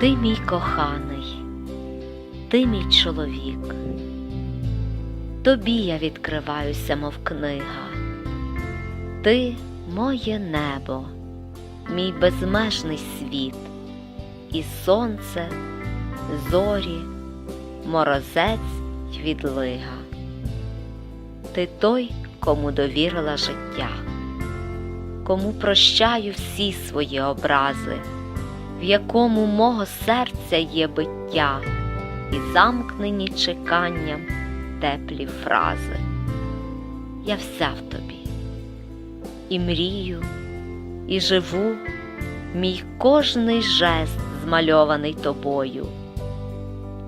Ти мій коханий, ти мій чоловік. Тобі я відкриваюся, мов книга. Ти моє небо, мій безмежний світ, і сонце, зорі, морозець й відлига. Ти той, кому довірила життя, кому прощаю всі свої образи, в якому мого серця є биття і замкнені чеканням теплі фрази. Я вся в тобі і мрію, і живу, мій кожний жест змальований тобою.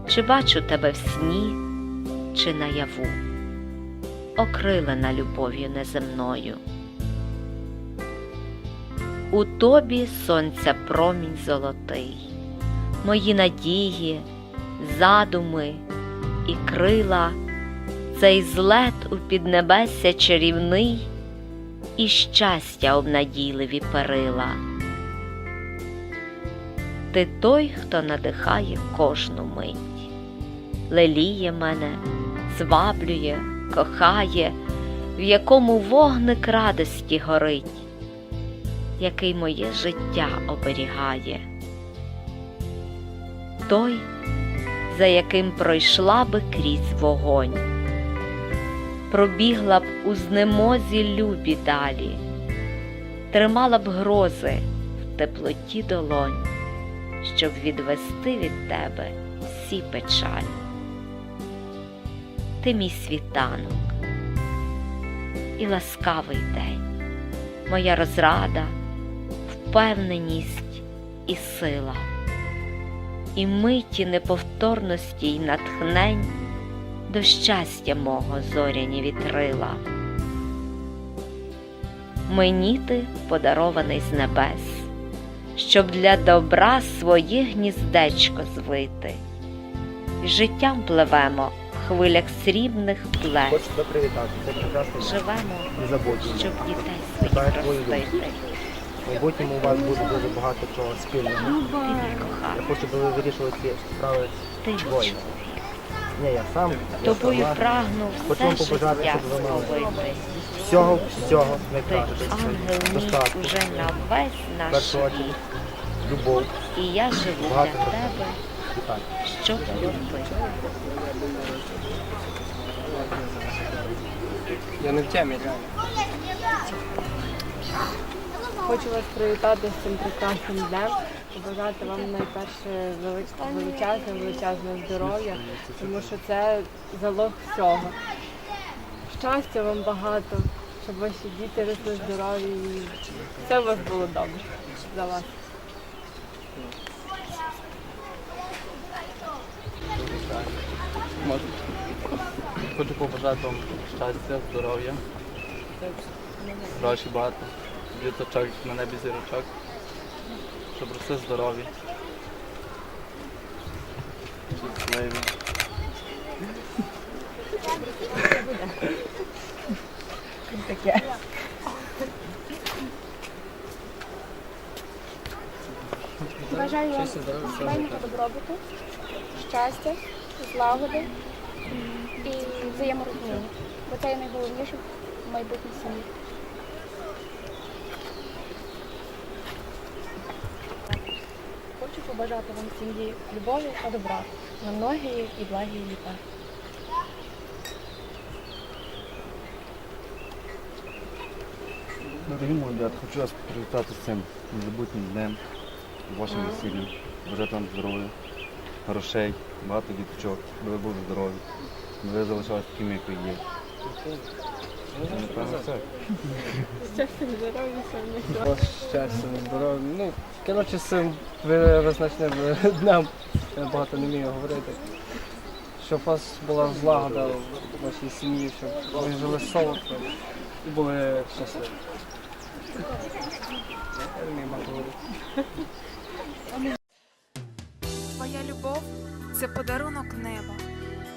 Чи бачу тебе в сні, чи наяву, окрилена любов'ю неземною. У тобі сонця промінь золотий, мої надії, задуми і крила, цей злет у піднебесся чарівний і щастя обнадійливі перила. Ти той, хто надихає кожну мить, леліє мене, зваблює, кохає, в якому вогник радості горить, який моє життя оберігає. Той, за яким пройшла би крізь вогонь, пробігла б у знемозі любі далі, тримала б грози в теплоті долонь, щоб відвести від тебе всі печалі. Ти мій світанок і ласкавий день, моя розрада, впевненість і сила, і миті неповторності й натхнень до щастя мого зоряні вітрила. Мені ти подарований з небес, щоб для добра своє гніздечко звити, І життям пливемо в хвилях срібних прекрасний живемо, щоб дітей своїх ростити. В майбутньому у вас буде дуже багато чого спільного. Ти Я хочу, щоб ви вирішили ці справи. двоє. Ні, я сам. я Тобою сама. прагну Хочу вам все побажати, життя щоб ви мали. Всього, всього Ти найкращого. ангел мій уже на весь В наш першу очередь, любов, І я живу Багато для тебе, вітання. щоб любити. Я не в темі, реально. Хочу вас привітати з цим прекрасним днем, побажати вам найперше величезне, величезне здоров'я, тому що це залог всього. Щастя вам багато, щоб ваші діти росли здорові і все у вас було добре за вас. Хочу побажати вам щастя, здоров'я, гроші багато, діточок на небі зірочок, щоб росли здорові. Щасливі. Бажаю вам сімейного добробуту, щастя, злагоди і взаєморозуміння. Бо це є найголовніше в майбутній сім'ї. Побажати вам сім'ї любові та добра на многі і благі літа. Дорогі мої молодят, хочу вас привітати з цим незабутнім днем, вашим весіллям. Бажати вам здоров'я, грошей, багато діточок, аби ви були здорові, аби ви залишалися такими, як ви є. Щастя, здоров'я. Вас щастя, здоров'я. Ну, коротше, з цим ви- визначним днем я багато не вмію говорити. Щоб у вас була злагода в вашій сім'ї, щоб ви жили солодко і були щасливі. Твоя любов це подарунок неба,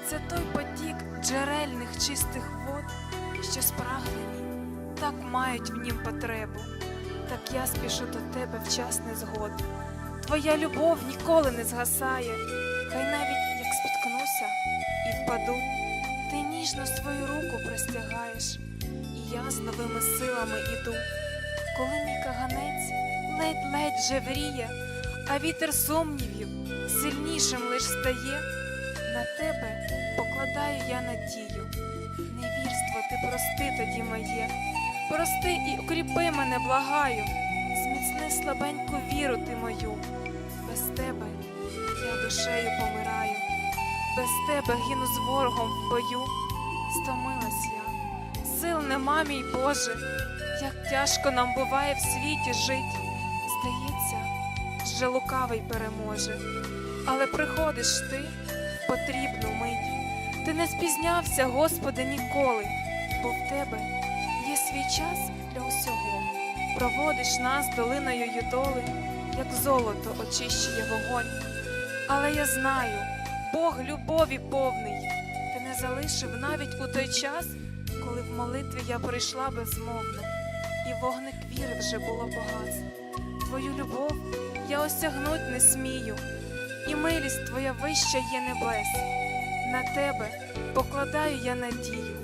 це той потік джерельних чистих вод, що спрагнені, так мають в нім потребу. Так я спішу до тебе в час незгод. Твоя любов ніколи не згасає, хай навіть як спіткнуся і впаду, ти ніжно свою руку простягаєш, і я з новими силами іду. Коли мій каганець ледь-ледь жевріє, а вітер сумнівів сильнішим лиш стає, на тебе покладаю я надію. не Невірство ти прости тоді моє, прости і укріпи мене, благаю, зміцни слабеньку віру ти мою. Без тебе я душею помираю, без тебе гину з ворогом в бою. Стомилась я, сил нема, мій Боже, як тяжко нам буває в світі жить. Здається, вже лукавий переможе, але приходиш ти в потрібну мить. Ти не спізнявся, Господи, ніколи, бо в тебе є свій час для усього. Проводиш нас долиною юдоли, як золото очищує вогонь. Але я знаю, Бог любові повний, ти не залишив навіть у той час, коли в молитві я прийшла безмовно, і вогник віри вже було погас. Твою любов я осягнуть не смію, і милість твоя вища є небес. На тебе покладаю я надію,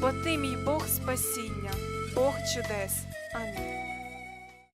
бо ти мій Бог спасіння, Бог чудес. Амінь.